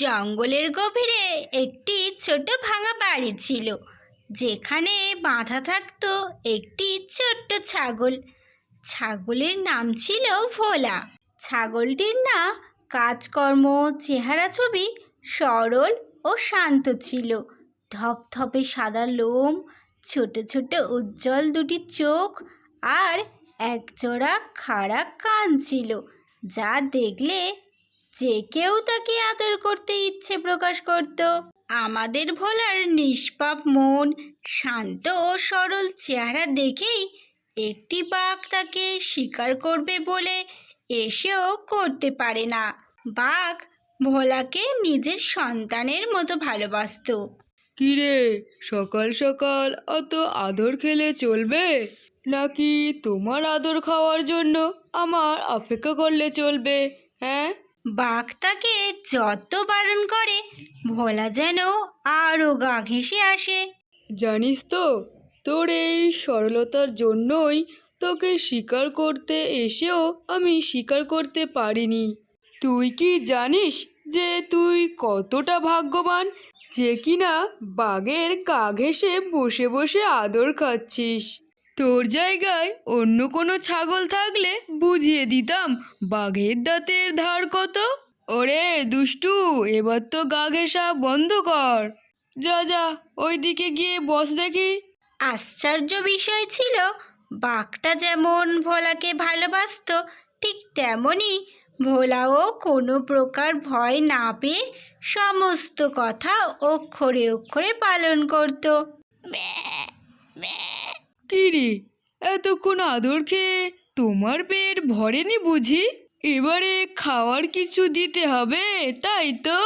জঙ্গলের গভীরে একটি ছোট ভাঙা বাড়ি ছিল, যেখানে বাঁধা থাকতো একটি ছোট্ট ছাগল। ছাগলের নাম ছিল ভোলা। ছাগলটির না কাজকর্ম, চেহারা ছবি সরল ও শান্ত ছিল। ধপধপে সাদা লোম, ছোট ছোট উজ্জ্বল দুটি চোখ আর একজোড়া খাড়া কান ছিল, যা দেখলে যে কেউ তাকে আদর করতে ইচ্ছে প্রকাশ করত। আমাদের ভোলার নিষ্পাপ মন, শান্ত ও সরল চেহারা দেখেই একটি বাঘ তাকে শিকার করবে বলে এসেও করতে পারে না। বাঘ ভোলাকে নিজের সন্তানের মতো ভালোবাসতো। কিরে, সকাল সকাল অত আদর খেলে চলবে? নাকি তোমার আদর খাওয়ার জন্য আমার অপেক্ষা করলে চলবে হ্যাঁ? বাঘ তাকে যত বারণ করে, ভোলা যেন আরও গা ঘেঁষে আসে। জানিস তো, তোর এই সরলতার জন্যই তোকে স্বীকার করতে এসেও আমি স্বীকার করতে পারিনি। তুই কি জানিস যে তুই কতটা ভাগ্যবান, যে কিনা বাঘের গা ঘেঁষে বসে বসে আদর খাচ্ছিস? তোর জায়গায় অন্য কোনো ছাগল থাকলে বুঝিয়ে দিতাম বাঘের দাঁতের ধার কত। ওরে দুষ্টু এবার তো গা ঘেঁষা বন্ধ কর। যা যা ওইদিকে গিয়ে বস দেখি। আশ্চর্য বিষয় ছিল বাঘটা যেমন ভোলাকে ভালোবাসতো ঠিক তেমনই ভোলাও কোনো প্রকার ভয় না পেয়ে সমস্ত কথা অক্ষরে অক্ষরে পালন করত। কিরে? এতক্ষণ আদর খেয়ে তোমার পেট ভরেনি বুঝি? এবারে খাওয়ার কিছু দিতে হবে তাই তো?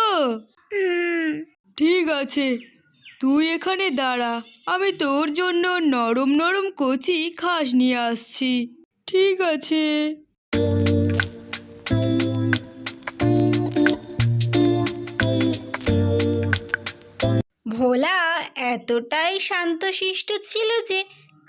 ঠিক আছে তুই এখানে দাঁড়া আমি তোর জন্য নরম নরম কচি ঘাস নিয়ে আসছি। ঠিক আছে। ভোলা এতটাই শান্তশিষ্ট ছিল যে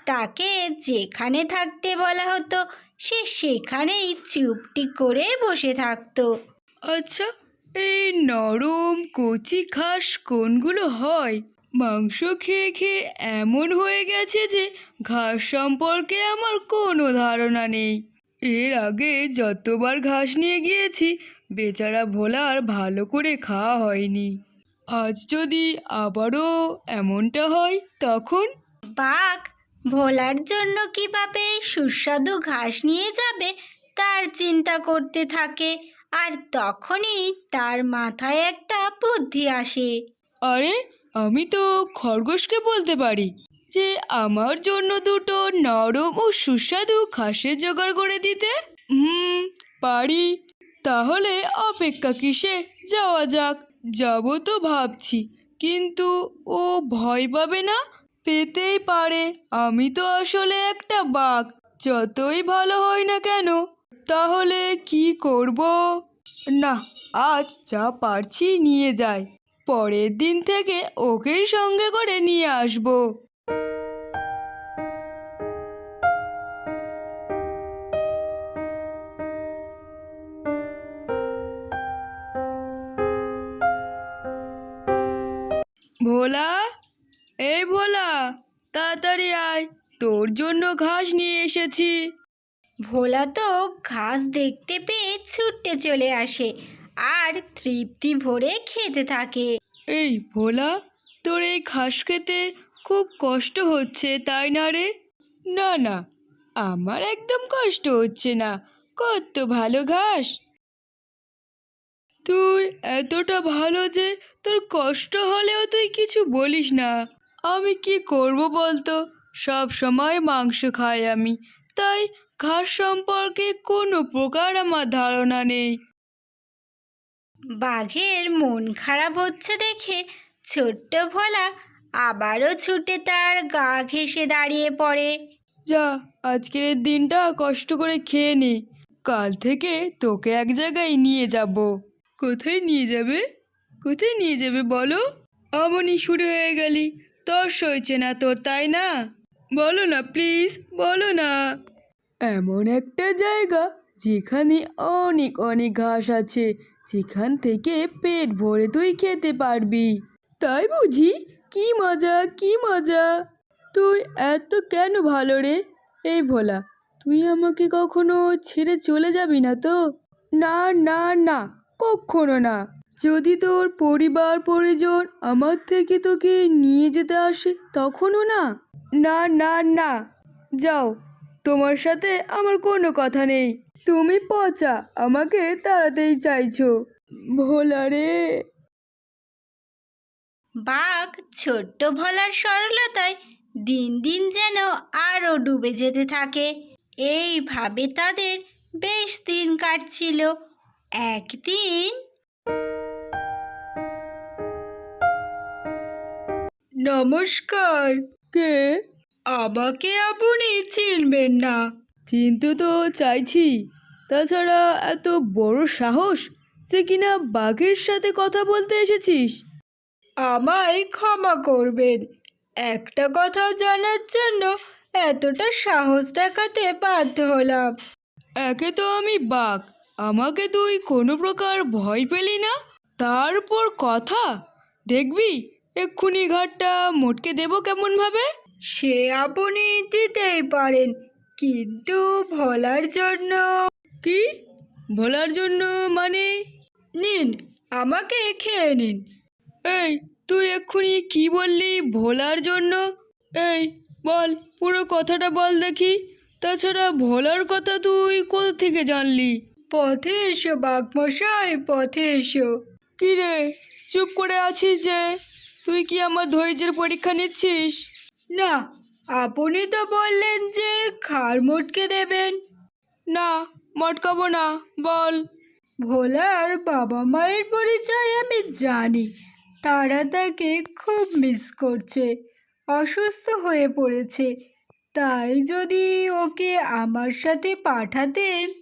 তাকে যেখানে থাকতে বলা হতো সে সেখানেই চুপটি করে বসে থাকতো। আচ্ছা এই নরম কচি ঘাস কোনগুলো হয়? মাংস খেয়ে খেয়ে এমন হয়ে গেছে যে ঘাস সম্পর্কে আমার কোনো ধারণা নেই। এর আগে যতবার ঘাস নিয়ে গিয়েছি বেচারা ভোলার ভালো করে খাওয়া হয়নি। আজ যদি আবারও এমনটা হয় তখন? বাঘ ভোলার জন্য কীভাবে সুস্বাদু ঘাস নিয়ে যাবে, তার চিন্তা করতে থাকে। আর তখনই তার মাথায় একটা বুদ্ধি আসে। আরে, আমি তো খরগোশকে বলতে পারি যে, আমার জন্য দুটো নরম ও সুস্বাদু ঘাসের জোগাড় করে দিতে। হুম, পারি। তাহলে অপেক্ষা কিসে? যাওয়া যাক। যাব তো ভাবছি, কিন্তু ও ভয় পাবে না? পেতেই পারে। আমি তো আসলে একটা বাঘ। যতই ভালো হয় না কেন, তাহলে কি করব? না, আজ যা পারছি নিয়ে যাই। পরের দিন থেকে ওকে সঙ্গে করে নিয়ে আসব। ভোলা এই ভোলা তাড়াতাড়ি আয় তোর জন্য ঘাস নিয়ে এসেছি। ভোলা তো ঘাস দেখতে পেয়ে ছুটে চলে আসে আর তৃপ্তি ভরে খেতে থাকে। এই ভোলা তোর এই ঘাস খেতে খুব কষ্ট হচ্ছে তাই না রে? না না আমার একদম কষ্ট হচ্ছে না কত ভালো ঘাস। তুই এতটা ভালো যে তোর কষ্ট হলেও তুই কিছু বলিস না। আমি কি করব বলতো? সব সময় মাংস খাই আমি। তাই ঘাস সম্পর্কে কোনো প্রকার আমার ধারণা নেই। বাঘের মন খারাপ হচ্ছে দেখে ছোট্ট ভোলা আবারও ছুটে তার গা ঘেঁষে দাঁড়িয়ে পড়ে। যা আজকের এই দিনটা কষ্ট করে খেয়ে নে। কাল থেকে তোকে এক জায়গায় নিয়ে যাব। কোথায় নিয়ে যাবে? কোথায় নিয়ে যাবে বলো? অমনি শুরু হয়ে গেলি। তোর সইছে না তোর, তাই না? বলো না প্লিজ বলো না। এমন একটা জায়গা যেখানে অনেক অনেক ঘাস আছে। যেখান থেকে পেট ভরে তুই খেতে পারবি। তাই বুঝি? কি মজা কি মজা। তুই এত কেন ভালো রে? এই ভোলা, তুই আমাকে কখনো ছেড়ে চলে যাবি না তো? না না না, কখনো না। যদি তোর পরিবার পরিজন আমার থেকে তোকে নিয়ে যেতে আসে তখনও না? না না না। যাও তোমার সাথে আমার কোনো কথা নেই। তুমি পচা আমাকে তাড়াতেই চাইছো। ভোলা রে। বাঘ ছোট্ট ভোলার সরলতায় দিন দিন যেন আরও ডুবে যেতে থাকে। এইভাবে তাদের বেশ দিন কাটছিল। একদিন নমস্কার। কে? আমাকে আপনি চিনবেন না। চিনতে তো চাইছি। তাছাড়া এত বড় সাহস যে কিনা বাঘের সাথে কথা বলতে এসেছিস? আমায় ক্ষমা করবেন। একটা কথা জানার জন্য এতটা সাহস দেখাতে বাধ্য হলাম। একে তো আমি বাঘ। আমাকে তুই কোনো প্রকার ভয় পেলি না? তারপর কথা? দেখবি? এক্ষুনি ঘাটটা মোটকে দেবো কেমন ভাবে সে আপনি দিতেই পারেন কিন্তু ভোলার জন্য। কি? ভোলার জন্য মানে? নিন আমাকে খেয়ে নিন। এই তুই এক্ষুনি কি বললি ভোলার জন্য? এই বল পুরো কথাটা বল দেখি। তাছাড়া ভোলার কথা তুই কোথা থেকে জানলি? পথে এসো বাঘমশাই পথে এসো। কি রে চুপ করে আছিস যে? তুই কি আমার ধৈর্যের পরীক্ষা নিচ্ছিস? না আপনি তো বললেন যে খার মটকে দেবেন। না মটকাবো না বল। ভোলার বাবা মায়ের পরিচয় আমি জানি তারা তাকে খুব মিস করছে অসুস্থ হয়ে পড়েছে তাই যদি ওকে আমার সাথে পাঠাতেন।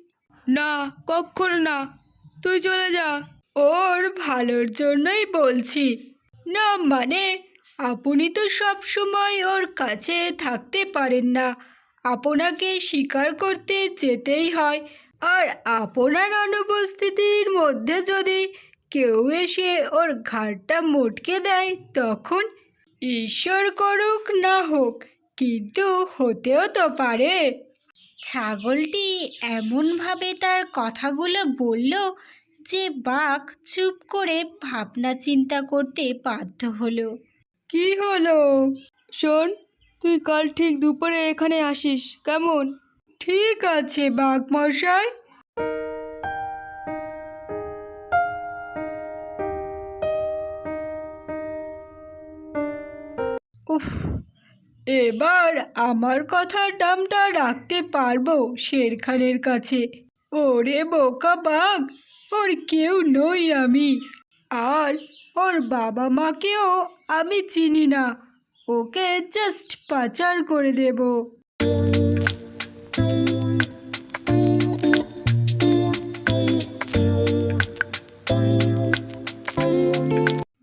না কখনো না তুই চলে যা। ওর ভালোর জন্যই বলছি না মানে আপনি তো সব সময় ওর কাছে থাকতে পারেন না। আপনাকে স্বীকার করতে যেতেই হয়। আর আপনার অনুপস্থিতির মধ্যে যদি কেউ এসে ওর ঘাড়টা মটকে দেয়, তখন ঈশ্বর করুক না হোক, কিন্তু হতেও তো পারে। ছাগলটি এমনভাবে তার কথাগুলো বলল যে বাঘ চুপ করে ভাবনা চিন্তা করতে বাধ্য হলো। কি হলো? শোন, তুই কাল ঠিক দুপুরে এখানে আসিস, কেমন? ঠিক আছে, বাঘ মশাই। উফ, এবার আমার কথার দামটা রাখতে পারব শেরখানের কাছে। ওরে বোকা বাঘ ওর কেউ নই আমি। আর ওর বাবা মাকেও আমি চিনি না। ওকে জাস্ট পাচার করে দেব।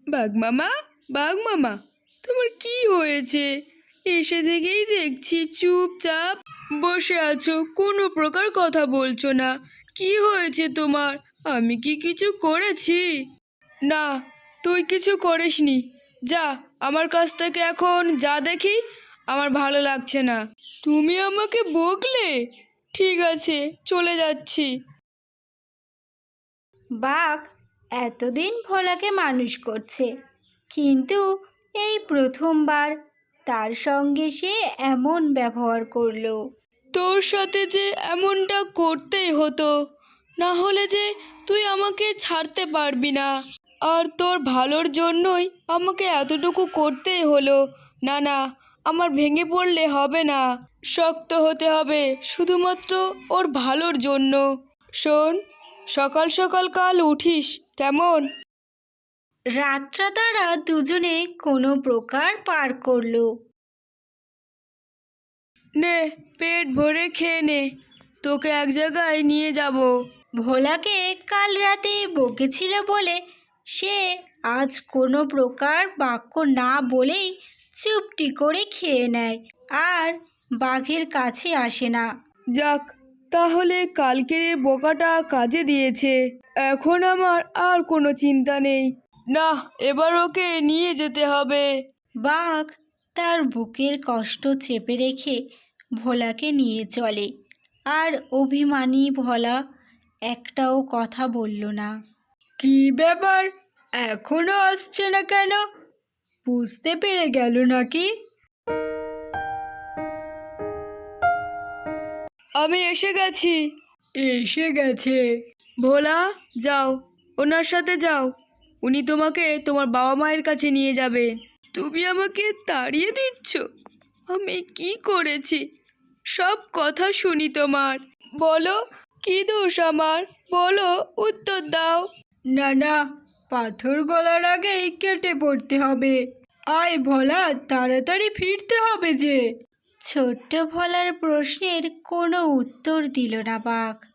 বাঘ মামা বাঘ মামা, তোমার কি হয়েছে? এসে থেকেই দেখছি চুপচাপ বসে আছো। কোনো প্রকার কথা বলছো না। কি হয়েছে তোমার? আমি কি কিছু করেছি? না তুই কিছু করিসনি। যা আমার কাছ থেকে এখন যা দেখি আমার ভালো লাগছে না। তুমি আমাকে বকলে? ঠিক আছে চলে যাচ্ছি। বাঘ এতদিন ভোলাকে মানুষ করছে কিন্তু এই প্রথমবার তার সঙ্গে সে এমন ব্যবহার করল। তোর সাথে যে এমনটা করতেই হতো। না হলে যে তুই আমাকে ছাড়তে পারবি না। আর তোর ভালোর জন্যই আমাকে এতটুকু করতেই হলো। না না আমার ভেঙে পড়লে হবে না। শক্ত হতে হবে শুধুমাত্র ওর ভালোর জন্য। শোন সকাল সকাল কাল উঠিস কেমন? রাতটা তারা দুজনে কোনো প্রকার পার করল। নে পেট ভরে খেয়ে নে। তোকে এক জায়গায় নিয়ে যাব। ভোলাকে কাল রাতে বকেছিল বলে সে আজ কোনো প্রকার বাক্য না বলেই চুপটি করে খেয়ে নেয় আর বাঘের কাছে আসে না। যাক তাহলে কালকের বোকাটা কাজে দিয়েছে। এখন আমার আর কোনো চিন্তা নেই। না এবার ওকে নিয়ে যেতে হবে। বাঘ তার বুকের কষ্ট চেপে রেখে ভোলাকে নিয়ে চলে। আর অভিমানী ভোলা একটাও কথা বলল না। কি ব্যাপার? এখনও আসছে না কেন? বুঝতে পেরে গেল নাকি? আমি এসে গেছি। এসে গেছে। ভোলা, যাও। ওনার সাথে যাও। উনি তোমাকে তোমার বাবা মায়ের কাছে নিয়ে যাবে। তুমি আমাকে তাড়িয়ে দিচ্ছ? আমি কি করেছি? সব কথা শুনি তোমার। বলো কি দোষ আমার? বলো উত্তর দাও। না না পাথর গলার আগেই কেটে পড়তে হবে। আয় ভোলা তাড়াতাড়ি ফিরতে হবে যে। ছোট্ট ভোলার প্রশ্নের কোনো উত্তর দিল না বাঘ।